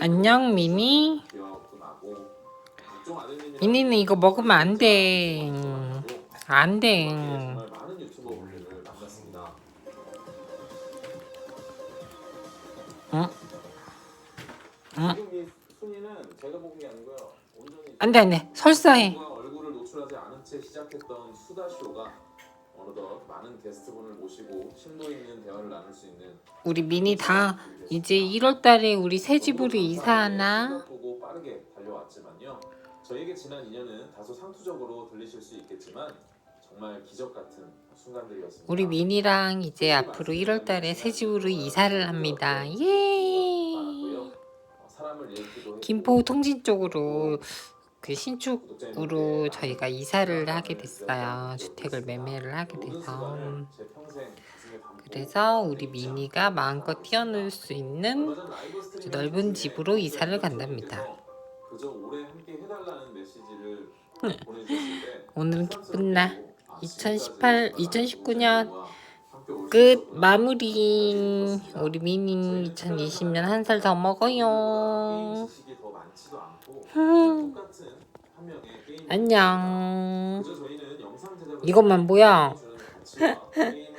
안녕 아드님이랑 미니는 이거 먹으면 안 돼. 안 돼. 정말 많은 유튜버분들을 만났습니다. 응? 응? 지금 이 순위는 제가 본게 아니고요. 온전히 안 돼, 안 돼. 설사해. 많은 게스트분을 모시고 심도 있는 대화를 나눌 수 있는 우리 미니 다 이제 1월 달에 우리 새 집으로 이사하나? 보고 빠르게 달려왔지만요. 저에게 지난 2년은 다소 상투적으로 들리실 수 있겠지만 정말 기적 같은 순간들이었습니다. 우리 미니랑 이제 앞으로 1월 달에 새 집으로 이사를 합니다. 예. 많았고요. 어, 사람을 잃기도 했고, 김포 통진 쪽으로 그 신축으로 저희가 이사를 하게 됐어요. 주택을 매매를 하게 돼서. 그래서 우리 미니가 마음껏 뛰어놀 수 있는 넓은 집으로 이사를 간답니다. 오늘은 기쁜 날. 아, 2018, 지금까지 2019년 함께 올수 끝. 마무리. 우리 미니 2020년 한 살 더 먹어요. 음. 안녕. 이것만 뭐야?